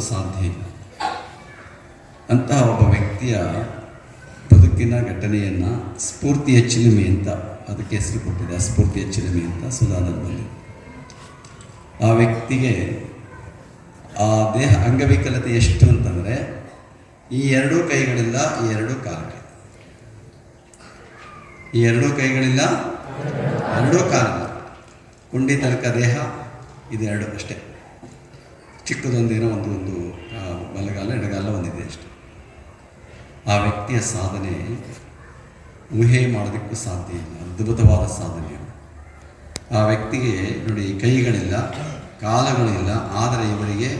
ಮಾಡೋದಕ್ಕೂ ಸಾಧ್ಯ ಇಲ್ಲ. ಅಂತಹ ಒಬ್ಬ ವ್ಯಕ್ತಿಯ ಬದುಕಿನ ಘಟನೆಯನ್ನು ಸ್ಫೂರ್ತಿಯ ಚಿಲುಮೆ ಅಂತ ಅದಕ್ಕೆ ಹೆಸರು ಕೊಟ್ಟಿದೆ ಆ ಸ್ಫೂರ್ತಿಯ ಚಿಲುಮೆ ಅಂತ ಸುಧಾನಂದಲ್ಲಿ ಆ ವ್ಯಕ್ತಿಗೆ ಆ ದೇಹ ಅಂಗವಿಕಲತೆ ಎಷ್ಟು ಅಂತಂದರೆ, ಈ ಎರಡೂ ಕೈಗಳಿಲ್ಲ, ಈ ಎರಡೂ ಕಾಲಿಲ್ಲ ಈ ಎರಡೂ ಕೈಗಳಿಲ್ಲ, ಎರಡೂ ಕಾಲಿಲ್ಲ ಕುಂಡಿ ತನಕ ದೇಹ ಇದೆರಡು ಅಷ್ಟೇ. ಚಿಕ್ಕದೊಂದೇನೋ ಒಂದು ಒಂದು ಬಲಗಾಲ, ಎಡಗಾಲ ಒಂದಿದೆ ಅಷ್ಟೆ. ಆ ವ್ಯಕ್ತಿಯ ಸಾಧನೆ ಊಹೆ ಮಾಡೋದಕ್ಕೂ ಸಾಧ್ಯ ಇಲ್ಲ, ಅದ್ಭುತವಾದ ಸಾಧನೆ ಆ ವ್ಯಕ್ತಿಗೆ ನೋಡಿ, ಕೈಗಳಿಲ್ಲ, ಕಾಲಗಳಿಲ್ಲ, ಆದರೆ ಇವರಿಗೆ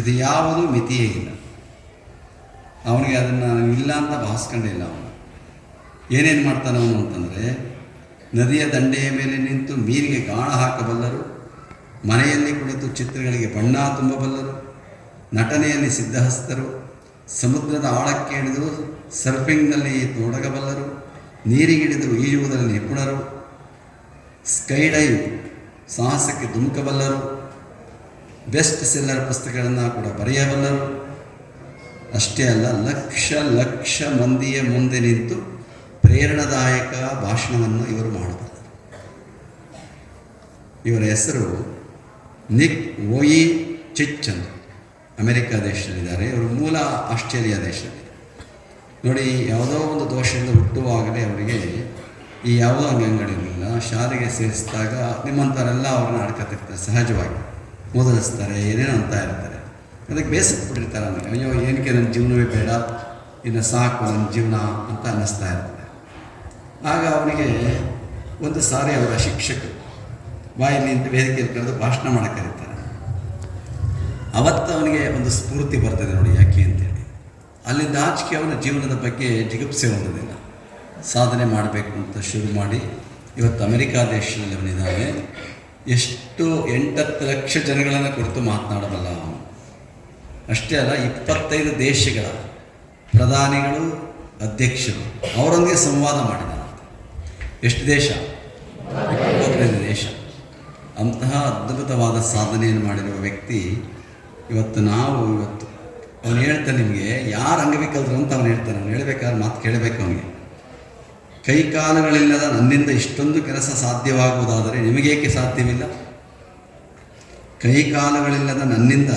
ಇದು ಯಾವುದೂ ಮಿತಿಯೇ ಇಲ್ಲ. ಅವನಿಗೆ ಅದನ್ನು ಇಲ್ಲ ಅಂತ ಭಾವಿಸ್ಕೊಂಡೇ ಇಲ್ಲ ಅವನು. ಏನೇನು ಮಾಡ್ತಾನವನು ಅಂತಂದರೆ, ನದಿಯ ದಂಡೆಯ ಮೇಲೆ ನಿಂತು ಮೀನಿಗೆ ಗಾಣ ಹಾಕಬಲ್ಲರು ಮನೆಯಲ್ಲಿ ಕುಳಿತು ಚಿತ್ರಗಳಿಗೆ ಬಣ್ಣ ತುಂಬಬಲ್ಲರು ನಟನೆಯಲ್ಲಿ ಸಿದ್ಧಹಸ್ತರು, ಸಮುದ್ರದ ಆಳಕ್ಕೆ ಇಳಿದು ಸರ್ಫಿಂಗ್ನಲ್ಲಿ ತೊಡಗಬಲ್ಲರು ನೀರಿಗಿಳಿದು ಈಜುವುದರಲ್ಲಿ ನಿಪುಣರು ಸ್ಕೈ ಡೈವ್ ಸಾಹಸಕ್ಕೆ ಧುಮುಕಬಲ್ಲರು, ಬೆಸ್ಟ್ ಸೆಲ್ಲರ್ ಪುಸ್ತಕಗಳನ್ನು ಕೂಡ ಬರೆಯಬಲ್ಲರು. ಅಷ್ಟೇ ಅಲ್ಲ, ಲಕ್ಷ ಲಕ್ಷ ಮಂದಿಯ ಮುಂದೆ ನಿಂತು ಪ್ರೇರಣಾದಾಯಕ ಭಾಷಣವನ್ನು ಇವರು ಮಾಡಬಲ್ಲರು ಇವರ ಹೆಸರು ನಿಕ್ ಓಯಿ ಚಿಚ್ ಅಂತ ಅಮೆರಿಕ ದೇಶದಲ್ಲಿದ್ದಾರೆ. ಇವರು ಮೂಲ ಆಸ್ಟ್ರೇಲಿಯಾ ದೇಶದಲ್ಲಿ. ನೋಡಿ, ಯಾವುದೋ ಒಂದು ದೋಷದಿಂದ ಹುಟ್ಟುವಾಗಲೇ ಅವರಿಗೆ ಈ ಯಾವುದೋ ಅಂಗಗಳಿರಲಿಲ್ಲ ಶಾಲೆಗೆ ಸೇರಿಸಿದಾಗ ನಿಮ್ಮಂಥವರೆಲ್ಲ ಅವ್ರನ್ನ ಆಡ್ಕೊತಿರ್ತಾರೆ, ಸಹಜವಾಗಿ. ಮೊದಲಿಸ್ತಾರೆ ಏನೇನು ಅಂತ ಇರ್ತಾರೆ ಅದಕ್ಕೆ ಬೇಸತ್ಬಿಟ್ಟಿರ್ತಾರೆ ಅವನಿಗೆ ಅಯ್ಯೋ, ಏನಕ್ಕೆ ನನ್ನ ಜೀವನವೇ ಬೇಡ? ಇನ್ನು ಸಾಕು, ನನ್ನ ಜೀವನ ಅಂತ ಅನ್ನಿಸ್ತಾ ಇರ್ತಾರೆ ಆಗ ಅವನಿಗೆ ಒಂದು ಸಾರಿ ಅವರ ಶಿಕ್ಷಕರು ಬಾಯಲ್ಲಿ ನಿಂತು ವೇದಿಕೆಯಲ್ಲಿ ಕರೆದು ಭಾಷಣ ಮಾಡಕ್ಕೆ ಕರೀತಾರೆ ಅವತ್ತು ಅವನಿಗೆ ಒಂದು ಸ್ಫೂರ್ತಿ ಬರ್ತದೆ ನೋಡಿ ಯಾಕೆ ಅಂತೇಳಿ. ಅಲ್ಲಿಂದ ಆಚೆಗೆ ಅವನ ಜೀವನದ ಬಗ್ಗೆ ಜಿಗುಪ್ಸೆ ಹೊಂದೋದಿಲ್ಲ ಸಾಧನೆ ಮಾಡಬೇಕು ಅಂತ ಶುರು ಮಾಡಿ ಇವತ್ತು ಅಮೆರಿಕಾ ದೇಶದಲ್ಲಿ ಅವನಿದ್ದಾನೆ. ಎಷ್ಟು ಎಂಟತ್ತು ಲಕ್ಷ ಜನಗಳನ್ನು ಕುರಿತು ಮಾತನಾಡಬಲ್ಲ ಅವನು. ಅಷ್ಟೇ ಅಲ್ಲ, ಇಪ್ಪತ್ತೈದು ದೇಶಗಳ ಪ್ರಧಾನಿಗಳು, ಅಧ್ಯಕ್ಷರು ಅವರೊಂದಿಗೆ ಸಂವಾದ ಮಾಡಿದ. ಎಷ್ಟು ದೇಶ? ಇಪ್ಪತ್ತೈದು ದೇಶ. ಅಂತಹ ಅದ್ಭುತವಾದ ಸಾಧನೆಯನ್ನು ಮಾಡಿರುವ ವ್ಯಕ್ತಿ ಇವತ್ತು ನಾವು, ಇವತ್ತು ಅವನು ಹೇಳ್ತಾನೆ ನಿಮಗೆ, ಯಾರು ಅಂಗವಿಕಲರು ಅಂತ ಅವನು ಹೇಳ್ತಾನೆ. ಅವನು ಹೇಳಬೇಕಾದ್ರೆ ಮಾತು ಕೇಳಬೇಕು ಅವನಿಗೆ. ಕೈಕಾಲುಗಳಿಲ್ಲದ ನನ್ನಿಂದ ಇಷ್ಟೊಂದು ಕೆಲಸ ಸಾಧ್ಯವಾಗುವುದಾದರೆ ನಿಮಗೇಕೆ ಸಾಧ್ಯವಿಲ್ಲ? ಕೈಕಾಲುಗಳಿಲ್ಲದ ನನ್ನಿಂದ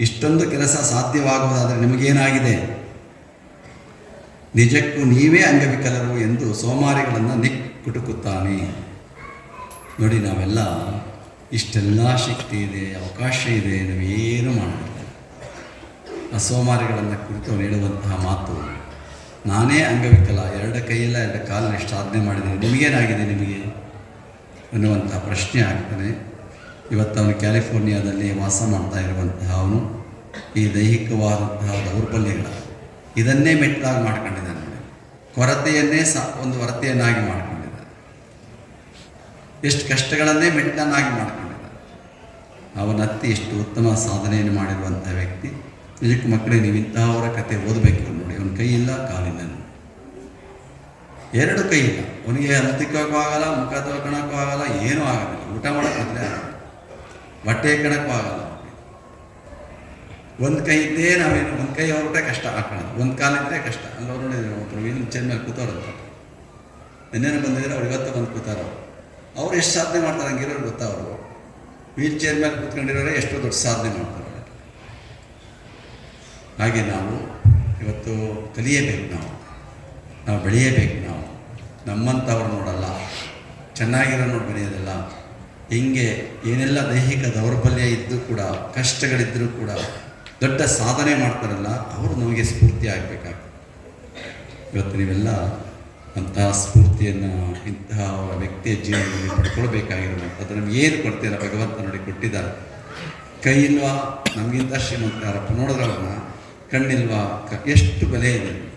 ಇಷ್ಟೊಂದು ಕೆಲಸ ಸಾಧ್ಯವಾಗುವುದಾದರೆ ನಿಮಗೇನಾಗಿದೆ? ನಿಜಕ್ಕೂ ನೀವೇ ಅಂಗವಿಕಲರು ಎಂದು ಸೋಮಾರಿಗಳನ್ನು ನಿಕ್ಕುಟುಕುತ್ತಾನೆ. ನೋಡಿ, ನಾವೆಲ್ಲ ಇಷ್ಟೆಲ್ಲ ಶಕ್ತಿ ಇದೆ, ಅವಕಾಶ ಇದೆ ನಾವೇನು ಮಾಡಿದ್ದೆ ಆ ಸೋಮಾರಿಗಳನ್ನು ಕುರಿತು ಹೇಳುವಂತಹ ಮಾತು, ನಾನೇ ಅಂಗವಿಕಲ, ಎರಡು ಕೈಯಲ್ಲ, ಎರಡು ಕಾಲಲ್ಲಿ ಸಾಧನೆ ಮಾಡಿದ್ದೀನಿ. ನಿಮಗೇನಾಗಿದೆ ನಿಮಗೆ? ಅನ್ನುವಂತಹ ಪ್ರಶ್ನೆ ಆಗ್ತಾನೆ. ಇವತ್ತು ಅವನು ಕ್ಯಾಲಿಫೋರ್ನಿಯಾದಲ್ಲಿ ವಾಸ ಮಾಡ್ತಾ ಇರುವಂತಹ ಅವನು, ಈ ದೈಹಿಕವಾದಂತಹ ದೌರ್ಬಲ್ಯಗಳ, ಇದನ್ನೇ ಮೆಟ್ಟಲಾಗಿ ಮಾಡ್ಕೊಂಡಿದ್ದಾನೆ. ಕೊರತೆಯನ್ನೇ ಸ, ಒಂದು ವರತೆಯನ್ನಾಗಿ ಮಾಡ್ಕೊಂಡಿದ್ದಾನೆ. ಎಷ್ಟು ಕಷ್ಟಗಳನ್ನೇ ಮೆಟ್ಟಲನ್ನಾಗಿ ಮಾಡ್ಕೊಂಡಿದ್ದಾನೆ ಅವನತ್ತಿ ಎಷ್ಟು ಉತ್ತಮ ಸಾಧನೆಯನ್ನು ಮಾಡಿರುವಂಥ ವ್ಯಕ್ತಿ. ನಿಜಕ್ಕೂ ಮಕ್ಕಳೇ, ನೀವು ಇಂತಹವರ ಕತೆ ಓದಬೇಕು ನೋಡಿ. ಅವನ ಕೈ ಇಲ್ಲ, ಕಾಲಿಲ್ಲ. ಎರಡು ಕೈ ಇಲ್ಲ. ಅವನಿಗೆ ಹಲ್ತಿಕ್ಕೂ ಆಗಲ್ಲ, ಮುಖ ತೊಳ್ಕೊಳಕ್ಕೂ ಆಗಲ್ಲ, ಏನೂ ಆಗೋದಿಲ್ಲ ಊಟ ಮಾಡೋಕ್ಕೆ ಆಗಲ್ಲ. ಬಟ್ಟೆ ಕಣಕ್ಕೂ ಆಗಲ್ಲ ಒಂದು ಕೈ ಇದ್ದೇ ನಾವೇನು, ಒಂದು ಕೈ ಅವ್ರಿಗೆ ಕಷ್ಟ ಹಾಕೋಣ ಒಂದು ಕಾಲಿದ್ದರೆ ಕಷ್ಟ. ಅಲ್ಲಿ ಅವ್ರು ನೋಡಿದ್ರೆ ಒಬ್ಬರು ಏನು ಚೇರ್ ಮೇಲೆ ಕೂತವ್ರಂತ. ನಿನ್ನೇನು ಬಂದಿದ್ರೆ ಅವ್ರು ಇವತ್ತು ಬಂದು ಕೂತಾರೋ? ಅವ್ರು ಎಷ್ಟು ಸಾಧನೆ ಮಾಡ್ತಾರೆ ಹಂಗಿರೋರು ಗೊತ್ತಾ ಅವರು? ವೀಲ್ ಚೇರ್ ಮೇಲೆ ಕೂತ್ಕೊಂಡಿರೋರೆ ಎಷ್ಟೋ ದೊಡ್ಡ ಸಾಧನೆ ಮಾಡ್ತಾರೆ. ಹಾಗೆ ನಾವು ಇವತ್ತು ಕಲಿಯಬೇಕು ನಾವು. ನಾವು ಬೆಳೆಯಬೇಕು ನಾವು. ನಮ್ಮಂಥವ್ರು ನೋಡಲ್ಲ. ಚೆನ್ನಾಗಿರೋ ನೋಡಿ ಬೆಳೆಯೋದಲ್ಲ. ಹಿಂಗೆ ಏನೆಲ್ಲ ದೈಹಿಕ ದೌರ್ಬಲ್ಯ ಇದ್ದು ಕೂಡ ಕಷ್ಟಗಳಿದ್ದರೂ ಕೂಡ ದೊಡ್ಡ ಸಾಧನೆ ಮಾಡ್ತಾರಲ್ಲ, ಅವರು ನಮಗೆ ಸ್ಫೂರ್ತಿ ಆಗಬೇಕಾಗ್ತದೆ. ಇವತ್ತು ನೀವೆಲ್ಲ ಅಂತಹ ಸ್ಫೂರ್ತಿಯನ್ನು ಇಂತಹ ವ್ಯಕ್ತಿಯ ಜೀವನದಲ್ಲಿ ಪಡ್ಕೊಳ್ಬೇಕಾಗಿರುವಂಥದ್ದು. ನಮ್ಗೆ ಏನು ಕೊಡ್ತೀರ? ಭಗವಂತ ನೋಡಿ ಕೊಟ್ಟಿದ್ದಾರೆ. ಕೈ ಇಲ್ವಾ ನಮಗಿಂತ ಶ್ರೀಮಂತಾರಪ್ಪ ನೋಡಿದ್ರೆ ಅವ್ರನ್ನ ಕಣ್ಣಿಲ್ವಾ? ಎಷ್ಟು ಬೆಲೆ ಇದೆ?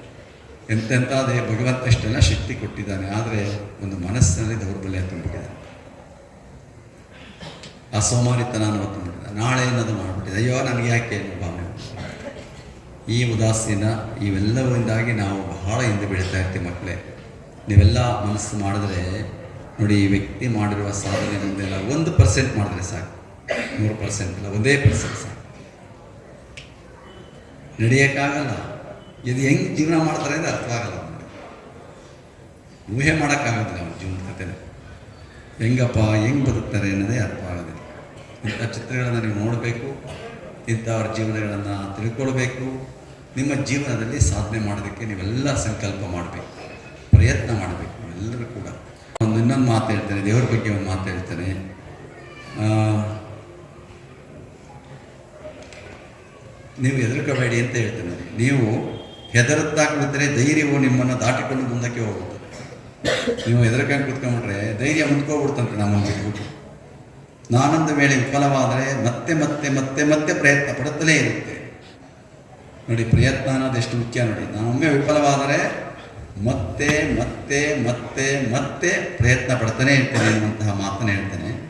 ಎಂತೆಂಥ ಅದೇ ಭಗವಂತ ಎಷ್ಟೆಲ್ಲ ಶಕ್ತಿ ಕೊಟ್ಟಿದ್ದಾನೆ. ಆದರೆ ಒಂದು ಮನಸ್ಸಿನಲ್ಲಿ ದೌರ್ಬಲ್ಯ ತುಂಬಿಟ್ಟಿದೆ. ಆ ಸೋಮಾರಿತನ ಅನ್ನೋ ತುಂಬಿಟ್ಟಿದೆ. ನಾಳೆ ಅನ್ನೋದು ಮಾಡಿಬಿಟ್ಟಿದೆ. ಅಯ್ಯೋ, ನನಗೆ ಯಾಕೆ ಅನ್ನೋ ಭಾವನೆ? ಈ ಉದಾಸೀನ ಇವೆಲ್ಲವರಿಂದಾಗಿ ನಾವು ಬಹಳ ಹಿಂದೆ ಬೀಳ್ತಾ ಇರ್ತೀವಿ ಮಕ್ಕಳೇ. ನೀವೆಲ್ಲ ಮನಸ್ಸು ಮಾಡಿದ್ರೆ, ನೋಡಿ ಈ ವ್ಯಕ್ತಿ ಮಾಡಿರುವ ಸಾಧನೆ ಮುಂದೆಲ್ಲ ಒಂದು ಪರ್ಸೆಂಟ್ ಮಾಡಿದ್ರೆ ಸಾಕು. ನೂರು ಪರ್ಸೆಂಟ್ ಇಲ್ಲ ಒಂದೇ ಪರ್ಸೆಂಟ್ ಸಾಕು. ನಡೆಯೋಕ್ಕಾಗಲ್ಲ. ಇದು ಹೆಂಗೆ ಜೀವನ ಮಾಡ್ತಾರೆ ಅಂದರೆ ಅರ್ಥ ಆಗಲ್ಲ ಊಹೆ ಮಾಡೋಕ್ಕಾಗೋದಿಲ್ಲ ಅವ್ರ ಜೀವನ ಕಥೆನ. ಹೆಂಗಪ್ಪ, ಹೆಂಗೆ ಬದುಕ್ತಾರೆ ಅನ್ನೋದೇ ಅರ್ಥ ಆಗೋದಿಲ್ಲ. ಇಂಥ ಚಿತ್ರಗಳನ್ನು ನೀವು ನೋಡಬೇಕು ಇಂಥವ್ರ ಜೀವನಗಳನ್ನು ತಿಳ್ಕೊಳ್ಬೇಕು. ನಿಮ್ಮ ಜೀವನದಲ್ಲಿ ಸಾಧನೆ ಮಾಡೋದಕ್ಕೆ ನೀವೆಲ್ಲ ಸಂಕಲ್ಪ ಮಾಡಬೇಕು. ಪ್ರಯತ್ನ ಮಾಡಬೇಕು ಎಲ್ಲರೂ ಕೂಡ. ಒಂದು ಇನ್ನೊಂದು ಮಾತು ಹೇಳ್ತಾರೆ ದೇವರ ಬಗ್ಗೆ ಒಂದು ಮಾತು ಹೇಳ್ತೇನೆ. ಆ, ನೀವು ಹೆದರ್ಕೋಬೇಡಿ ಅಂತ ಹೇಳ್ತೇನೆ. ನೀವು ಹೆದರದ್ದಾಗ್ಬಿಟ್ರೆ ಧೈರ್ಯವು ನಿಮ್ಮನ್ನು ದಾಟಿಕೊಂಡು ಮುಂದಕ್ಕೆ ಹೋಗುತ್ತೆ. ನೀವು ಹೆದರ್ಕೊಂಡು ಕುತ್ಕೊಂಡ್ಬಿಟ್ರೆ ಧೈರ್ಯ ಮುಂದ್ಕೋಗ್ಬಿಡ್ತಂತೆ ನಮ್ಮನ್ನು ಬಿಟ್ಬಿಟ್ಟು. ನಾನೊಂದು ವೇಳೆ ವಿಫಲವಾದರೆ ಮತ್ತೆ ಮತ್ತೆ ಮತ್ತೆ ಮತ್ತೆ ಪ್ರಯತ್ನ ಪಡುತ್ತಲೇ ಇರುತ್ತೆ. ನೋಡಿ ಪ್ರಯತ್ನ ಅನ್ನೋದು ಎಷ್ಟು ಮುಖ್ಯ ನೋಡಿ. ನಾನೊಮ್ಮೆ ವಿಫಲವಾದರೆ ಮತ್ತೆ ಮತ್ತೆ ಮತ್ತೆ ಮತ್ತೆ ಪ್ರಯತ್ನ ಪಡ್ತಾನೆ ಇರ್ತೇನೆ ಅನ್ನುವಂತಹ ಮಾತನ್ನು ಹೇಳ್ತೇನೆ.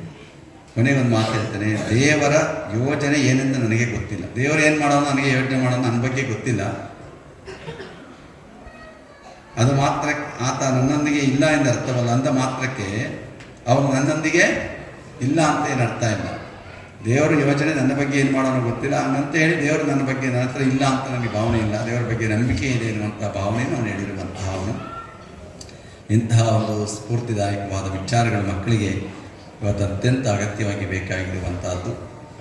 ಕೊನೆಗೊಂದು ಮಾತು ಹೇಳ್ತೇನೆ. ದೇವರ ಯೋಜನೆ ಏನೆಂದು ನನಗೆ ಗೊತ್ತಿಲ್ಲ. ದೇವರು ಏನು ಮಾಡೋದು ನನಗೆ ಯೋಚನೆ ಮಾಡೋದು ನನ್ನ ಬಗ್ಗೆ ಗೊತ್ತಿಲ್ಲ. ಅದು ಮಾತ್ರ ಆತ ನನ್ನೊಂದಿಗೆ ಇಲ್ಲ ಎಂದು ಅರ್ಥವಲ್ಲ ಅಂದ ಮಾತ್ರಕ್ಕೆ ಅವನು ನನ್ನೊಂದಿಗೆ ಇಲ್ಲ ಅಂತ ಏನು ಅರ್ಥ ಇಲ್ಲ. ದೇವರ ಯೋಚನೆ ನನ್ನ ಬಗ್ಗೆ ಏನು ಮಾಡೋಣ ಗೊತ್ತಿಲ್ಲ. ಹಂಗಂತ ಹೇಳಿ ದೇವರು ನನ್ನ ಬಗ್ಗೆ ನನ್ನ ಹತ್ರ ಇಲ್ಲ ಅಂತ ನನಗೆ ಭಾವನೆ ಇಲ್ಲ. ದೇವರ ಬಗ್ಗೆ ನಂಬಿಕೆ ಇದೆ ಎನ್ನುವಂಥ ಭಾವನೆಯನ್ನು ಅವನು ಹೇಳಿರುವಂತಹ ಅವನು. ಇಂತಹ ಒಂದು ಸ್ಫೂರ್ತಿದಾಯಕವಾದ ವಿಚಾರಗಳು ಮಕ್ಕಳಿಗೆ ಇವತ್ತು ಅತ್ಯಂತ ಅಗತ್ಯವಾಗಿ ಬೇಕಾಗಿರುವಂಥದ್ದು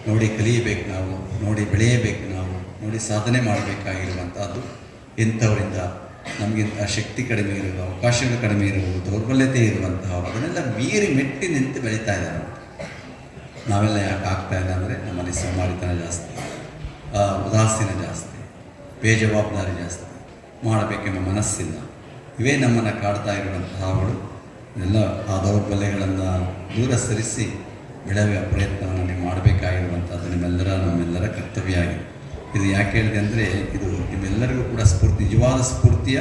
ನೋಡಿ ಕಲಿಯಬೇಕು ನಾವು, ನೋಡಿ ಬೆಳೆಯಬೇಕು ನಾವು, ನೋಡಿ ಸಾಧನೆ ಮಾಡಬೇಕಾಗಿರುವಂಥದ್ದು ಇಂಥವರಿಂದ ನಮಗಿಂತ ಶಕ್ತಿ ಕಡಿಮೆ ಇರುವುದು ಅವಕಾಶಗಳು ಕಡಿಮೆ ಇರುವುದು ದೌರ್ಬಲ್ಯತೆ ಇರುವಂತಹ ಅದನ್ನೆಲ್ಲ ಮೀರಿ ಮೆಟ್ಟಿ ನಿಂತು ಬೆಳೀತಾ ಇದ್ದಾರೆ ನಾವೆಲ್ಲ ಯಾಕೆ ಆಗ್ತಾ ಇಲ್ಲ ಅಂದರೆ ನಮ್ಮಲ್ಲಿ ಸೋಮಾರಿತನ ಜಾಸ್ತಿ. ಉದಾಸೀನ ಜಾಸ್ತಿ. ಬೇಜವಾಬ್ದಾರಿ ಜಾಸ್ತಿ. ಮಾಡಬೇಕೆಂಬ ಮನಸ್ಸಿಲ್ಲ. ಇವೇ ನಮ್ಮನ್ನು ಕಾಡ್ತಾ ಇರುವಂತಹಗಳು ಎಲ್ಲ ಆ ದೌರ್ಬಲ್ಯಗಳನ್ನು ದೂರ ಸರಿಸಿ ಬೆಳೆಯುವ ಪ್ರಯತ್ನವನ್ನು ನೀವು ಮಾಡಬೇಕಾಗಿರುವಂಥದ್ದು ನಿಮ್ಮೆಲ್ಲರ, ನಮ್ಮೆಲ್ಲರ ಕರ್ತವ್ಯ ಆಗಿದೆ. ಇದು ಯಾಕೆ ಹೇಳಿದೆ ಅಂದರೆ ಇದು ನಿಮ್ಮೆಲ್ಲರಿಗೂ ಕೂಡ ಸ್ಫೂರ್ತಿ, ನಿಜವಾದ ಸ್ಫೂರ್ತಿಯ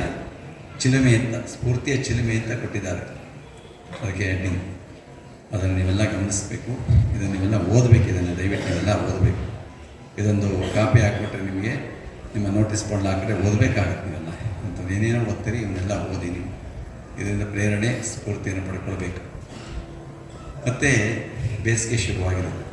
ಚಿಲುಮೆಯಿಂದ ಸ್ಫೂರ್ತಿಯ ಚಿಲುಮೆಯಿಂದ ಅಂತ ಕೊಟ್ಟಿದ್ದಾರೆ. ಅದಕ್ಕೆ ಅದನ್ನು ನೀವೆಲ್ಲ ಗಮನಿಸಬೇಕು. ಇದನ್ನು ನೀವೆಲ್ಲ ಓದಬೇಕು. ಇದನ್ನು ದಯವಿಟ್ಟು ನೀವೆಲ್ಲ ಓದಬೇಕು. ಇದೊಂದು ಕಾಪಿ ಹಾಕ್ಬಿಟ್ರೆ ನಿಮಗೆ ನಿಮ್ಮ ನೋಟಿಸ್ ಬೋರ್ಡ್ ಹಾಕಿದ್ರೆ ಓದಬೇಕಾಗುತ್ತೆ ನೀವೆಲ್ಲ. ಅಂತ ಏನೇನೋ ಓದ್ತೀರಿ, ಇವನ್ನೆಲ್ಲ ಓದಿ ನೀವು. ಇದರಿಂದ ಪ್ರೇರಣೆ, ಸ್ಫೂರ್ತಿಯನ್ನು ಪಡ್ಕೊಳ್ಬೇಕು. ಮತ್ತು ಬೇಸಿಗೆ ಶುರುವಾಗಿರೋದು